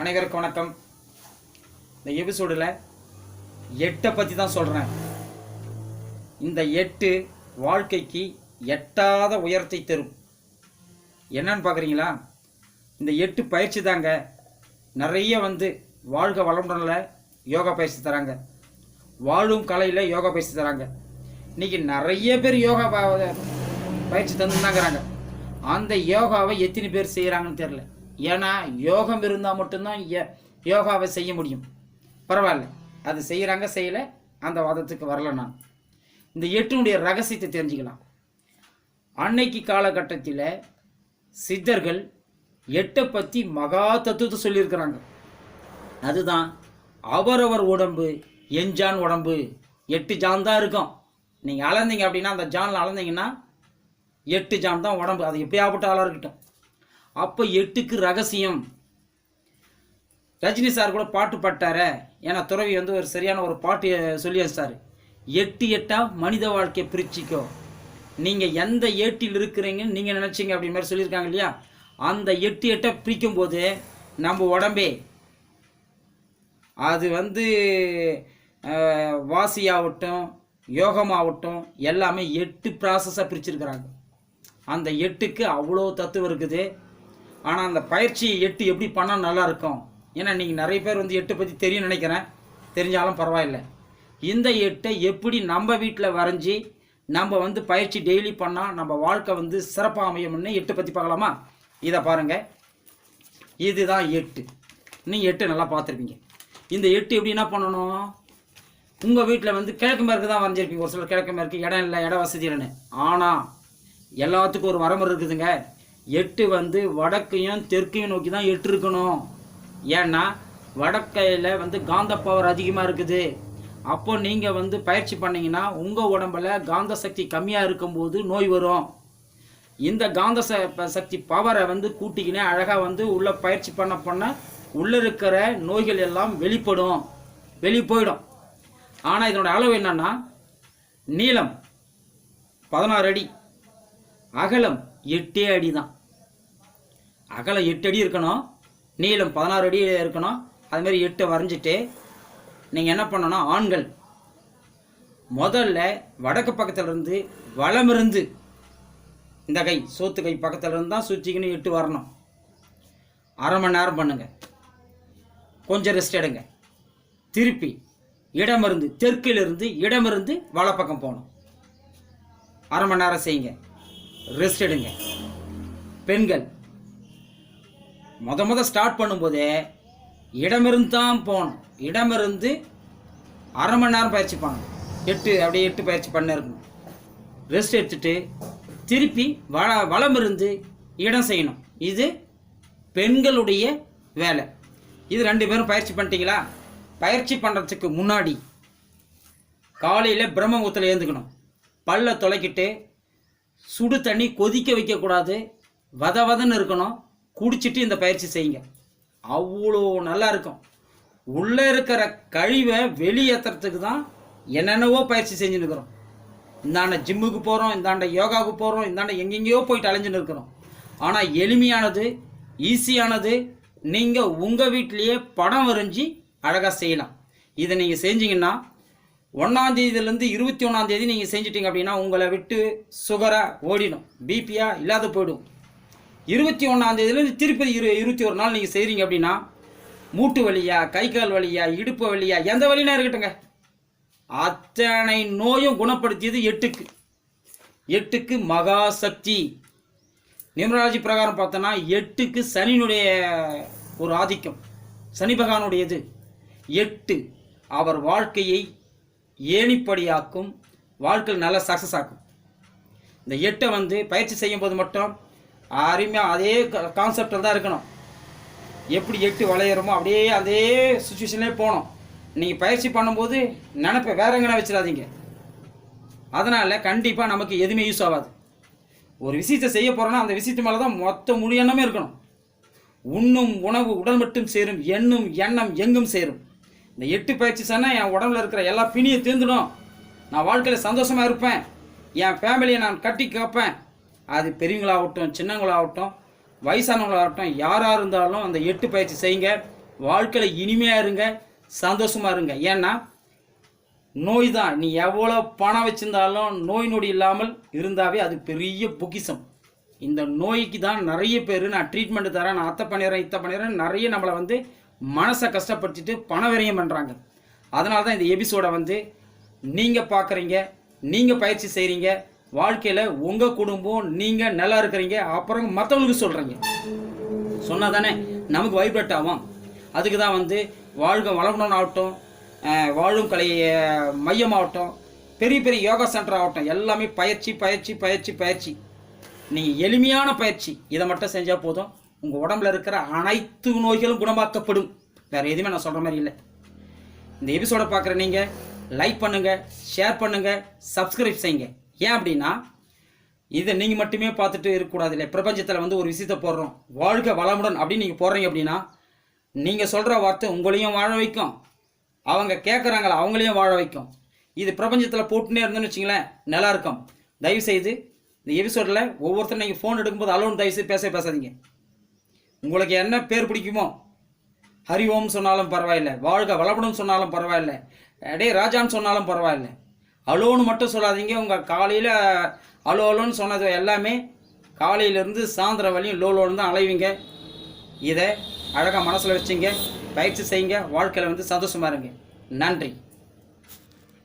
அனைவருக்கும் வணக்கம். இந்த எபிசோடில் எட்டை பற்றி தான் சொல்கிறேன் இந்த எட்டு வாழ்க்கைக்கு எட்டாத உயரத்தை தரும். என்னன்னு பார்க்குறீங்களா இந்த எட்டு பயிற்சி தாங்க நிறைய வந்து வாழ்க வளமுடனில் யோகா பயிற்சி தராங்க. வாழும் கலையில் யோகா பயிற்சி தராங்க. இன்றைக்கி நிறைய பேர் யோகா பயிற்சி தந்துருந்தாங்கிறாங்க அந்த யோகாவை எத்தனை பேர் செய்கிறாங்கன்னு தெரில ஏன்னா யோகம் இருந்தால் மட்டும்தான் யோகாவை செய்ய முடியும். பரவாயில்ல. அது செய்கிறாங்க செய்யலை அந்த வாதத்துக்கு வரல நான். இந்த எட்டினுடைய ரகசியத்தை தெரிஞ்சுக்கலாம். அன்னைக்கு காலகட்டத்தில் சித்தர்கள் எட்டை பற்றி மகா தத்துவத்தை சொல்லியிருக்கிறாங்க. அதுதான் அவரவர் உடம்பு எஞ்சான் உடம்பு. எட்டு ஜான் தான் இருக்கும். நீங்கள் அளந்தீங்க அப்படின்னா அந்த ஜானில் அளந்தீங்கன்னா எட்டு ஜான் தான் உடம்பு. அது எப்படியாப்பட்ட ஆளாக இருக்கட்டும். அப்போ எட்டுக்கு ரகசியம். ரஜினி சார் கூட பாட்டு பாட்டாரே ஏன்னா துறவி வந்து ஒரு சரியான ஒரு பாட்டு சொல்லி சார் எட்டு எட்டாக மனித வாழ்க்கையை பிரிச்சிக்கோ. நீங்கள் எந்த ஏட்டில் இருக்கிறீங்கன்னு நீங்கள் நினச்சிங்க அப்படி மாதிரி சொல்லியிருக்காங்க இல்லையா? அந்த எட்டு எட்டை பிரிக்கும் போது நம்ம உடம்பே அது வந்து வாசியாகட்டும் யோகமாகட்டும் எல்லாமே எட்டு ப்ராசஸாக பிரிச்சிருக்கிறாங்க. அந்த எட்டுக்கு அவ்வளோ தத்துவம் இருக்குது. ஆனால் அந்த பயிற்சி எட்டு எப்படி பண்ணால் நல்லா இருக்கும். ஏன்னா நீங்கள் நிறைய பேர் வந்து எட்டு பற்றி தெரியும் நினைக்கிறேன். தெரிஞ்சாலும் பரவாயில்லை. இந்த எட்டை எப்படி நம்ம வீட்டில் வரைஞ்சி நம்ம வந்து பயிற்சி டெய்லி பண்ணால் நம்ம வாழ்க்கை வந்து சிறப்பாக அமையும்னு எட்டு பற்றி பார்க்கலாமா? இதை பாருங்கள் இதுதான் எட்டு. நீங்கள் எட்டு நல்லா பார்த்துருப்பீங்க. இந்த எட்டு எப்படி என்ன பண்ணணும்? உங்கள் வீட்டில் வந்து கிழக்கு மேற்கு தான் வரைஞ்சிருப்பீங்க. ஒரு சிலர் கிழக்கு மேற்கு இடம் இல்லை இட வசதி இல்லைன்னு. ஆனால் எல்லாத்துக்கும் ஒரு வரமுறை இருக்குதுங்க. எட்டு வந்து வடக்கையும் தெற்கையும் நோக்கி தான் எட்டு இருக்கணும் ஏன்னா வடக்கையில் வந்து காந்த பவர் அதிகமாக இருக்குது. அப்போ நீங்கள் வந்து பயிற்சி பண்ணீங்கன்னா உங்கள் உடம்புல காந்த சக்தி கம்மியாக இருக்கும்போது நோய் வரும். இந்த காந்த ச- சக்தி பவரை வந்து கூட்டிக்கினே அழகாக வந்து உள்ளே பயிற்சி பண்ண பண்ண உள்ளே இருக்கிற நோய்கள் எல்லாம் வெளிப்படும். வெளியே போயிடும் ஆனால் இதனோட அளவு என்னன்னா நீளம் பதினாறு அடி அகலம் எட்டே அடி தான் அகலம் எட்டு அடி இருக்கணும். நீளம் பதினாறு அடி இருக்கணும். அதுமாரி எட்டு எட்டை வரைஞ்சிட்டு நீங்கள் என்ன பண்ணணும்? ஆண்கள். முதல்ல வடக்கு பக்கத்துலேருந்து வலமிருந்து இந்த கை சோத்து கை பக்கத்துலேருந்து தான் சுற்றிக்கின்னு எட்டு வரணும். அரை மணி நேரம் பண்ணுங்க. கொஞ்சம் ரெஸ்ட் எடுங்க. திருப்பி இடமிருந்து தெற்கிலிருந்து இடமிருந்து வலப்பக்கம் போகணும். அரை மணி நேரம் செய்யுங்க. ரெஸ்ட் எடுங்க. பெண்கள் முத முத ஸ்டார்ட் பண்ணும்போதே இடமிருந்து தான் போகணும். இடமிருந்து அரை மணி நேரம் பயிற்சி பண்ணணும் எட்டு அப்படியே எட்டு பயிற்சி பண்ண இருக்கணும். ரெஸ்ட் எடுத்துட்டு திருப்பி வள வலம் இருந்து இடம் செய்யணும். இது பெண்களுடைய வேலை. இது ரெண்டு பேரும் பயிற்சி பண்ணிட்டீங்களா? பயிற்சி பண்ணுறதுக்கு முன்னாடி காலையில் பிரம்மபுத்தில் ஏந்துக்கணும் பல்ல துளைக்கிட்டு சுடு தண்ணி கொதிக்க வைக்கக்கூடாது. வத வதன்னு இருக்கணும். குடிச்சிட்டு இந்த பயிற்சி செய்யுங்க. அவ்வளோ நல்லா இருக்கும். உள்ளே இருக்கிற கழிவை வெளியேற்றுறதுக்கு தான் என்னென்னவோ பயிற்சி செஞ்சுன்னு இருக்கிறோம். இந்தாண்ட ஜிம்முக்கு போகிறோம் இந்தாண்ட யோகாவுக்கு போகிறோம் இந்தாண்ட எங்கெங்கேயோ போயிட்டு அலைஞ்சுன்னு இருக்கிறோம். ஆனால் எளிமையானது ஈஸியானது நீங்கள் உங்கள் வீட்டிலையே படம் வரைஞ்சி அழகாக செய்யலாம். இதை நீங்கள் செஞ்சீங்கன்னா ஒன்றாந்தேதியிலேருந்து இருபத்தி ஒன்றாந்தேதி நீங்கள் செஞ்சிட்டிங்க அப்படின்னா உங்களை விட்டு சுகராக ஓடிடும். பிபியாக இல்லாத போயிடும். இருபத்தி ஒன்றாந்தேதியிலேருந்து திருப்பதி இரு இருபத்தி ஒரு நாள் நீங்கள் செய்கிறீங்க அப்படின்னா மூட்டு வலியா கை கால் வலியா இடுப்பு வலியா எந்த வலினா இருக்கட்டுங்க அத்தனை நோயும் குணப்படுத்தியது எட்டுக்கு. எட்டுக்கு மகா சக்தி நியூமராலஜி பிரகாரம் பார்த்தோன்னா எட்டுக்கு சனியினுடைய ஒரு ஆதிக்கம். சனி பகவானுடையது. எட்டு அவர் வாழ்க்கையை ஏணிப்படியாக்கும் வாழ்க்கையில் நல்ல சக்ஸஸ் ஆக்கும். இந்த எட்டை வந்து பயிற்சி செய்யும் போது மட்டும் அருமையாக அதே கான்செப்டில் தான் இருக்கணும். எப்படி எட்டு வளையிறமோ அப்படியே அதே சுச்சுவேஷன்லேயே போகணும். நீங்கள் பயிற்சி பண்ணும்போது நினப்பை வேற எங்கே வச்சிடாதீங்க. அதனால் கண்டிப்பாக நமக்கு எதுவுமே யூஸ் ஆகாது. ஒரு விஷயத்தை செய்ய போகிறோன்னா அந்த விஷயத்து மேலே தான் மொத்த முழு எண்ணமே இருக்கணும். உண்ணும் உணவு உடல் மட்டும் சேரும். எண்ணும் எண்ணம் எங்கும் சேரும். இந்த எட்டு பயிற்சி சொன்னால் என் உடம்புல இருக்கிற எல்லா பிணியும் தீர்ந்துடும். நான் வாழ்க்கையில் சந்தோஷமாக இருப்பேன். என் ஃபேமிலியை நான் கட்டி கேட்பேன் அது பெரியவங்களாகட்டும் சின்னவங்களாகட்டும் வயசானவங்களாகட்டும் யாராக இருந்தாலும் அந்த எட்டு பயிற்சி செய்யுங்க. வாழ்க்கையில் இனிமையாக இருங்க சந்தோஷமாக இருங்க. ஏன்னா நோய் தான். நீ எவ்வளோ பணம் வச்சிருந்தாலும் நோய் நொடி இல்லாமல் இருந்தாவே அது பெரிய பொக்கிஷம். இந்த நோய்க்கு தான் நிறைய பேர் நான் ட்ரீட்மெண்ட் தரேன் நான் அத்தை பண்ணிடுறேன் இத்தை பண்ணிடுறேன். நிறைய நம்மளை வந்து மனசை கஷ்டப்படுத்திட்டு பண விரயம் பண்ணுறாங்க அதனால தான் இந்த எபிசோடை வந்து நீங்கள் பார்க்குறீங்க நீங்கள் பயிற்சி செய்கிறீங்க வாழ்க்கையில் உங்கள் குடும்பம் நீங்கள் நல்லா இருக்கிறீங்க அப்புறம் மற்றவங்களுக்கு சொல்கிறீங்க சொன்னால் தானே நமக்கு வைப்ரேட் ஆகும். அதுக்கு தான் வந்து வாழ்க வளமுடன் ஆகட்டும் வாழும் கலை மையமாகட்டும் பெரிய பெரிய யோகா சென்டர் ஆகட்டும் எல்லாமே பயிற்சி பயிற்சி பயிற்சி பயிற்சி. நீங்கள் எளிமையான பயிற்சி. இதை மட்டும் செஞ்சால் போதும். உங்கள் உடம்புல இருக்கிற அனைத்து நோய்களும் குணமாக்கப்படும். வேறு எதுவுமே நான் சொல்கிற மாதிரி இல்லை. இந்த எபிசோடை பார்க்குற நீங்கள் லைக் பண்ணுங்கள் ஷேர் பண்ணுங்கள் சப்ஸ்கிரைப் செய்யுங்க. ஏன் அப்படின்னா இதை நீங்கள் மட்டுமே பார்த்துட்டு இருக்கக்கூடாது இல்லை பிரபஞ்சத்தில் வந்து ஒரு விஷயத்தை போடுறோம். வாழ்க வளமுடன் அப்படின்னு நீங்கள் போடுறீங்க அப்படின்னா நீங்கள் சொல்கிற வார்த்தை உங்களையும் வாழ வைக்கும். அவங்க கேட்குறாங்களா அவங்களையும் வாழ வைக்கும். இது பிரபஞ்சத்தில் போட்டுனே இருந்தோன்னு வச்சிங்களேன் நல்லா இருக்கும். தயவு செய்து இந்த எபிசோடில் ஒவ்வொருத்தரும் நீங்கள் ஃபோன் எடுக்கும்போது அலோன் தயவு செய்து பேச பேசாதீங்க. உங்களுக்கு என்ன பேர் பிடிக்குமோ ஹரி ஓம் சொன்னாலும் பரவாயில்ல. வாழ்க வளமுடன் சொன்னாலும் பரவாயில்ல. டே ராஜான்னு சொன்னாலும் பரவாயில்ல. அலோன்னு மட்டும் சொல்லாதீங்க. உங்கள் காலையில் அலோ அலோன்னு சொன்னது எல்லாமே காலையிலேருந்து சாயந்தரம் வரையும் லோ லோன்னு தான் அலைவீங்க. இதை அழகாக மனசில் வச்சுங்க. பயிற்சி செய்யுங்க. வாழ்க்கையில் வந்து சந்தோஷமா இருங்க. நன்றி.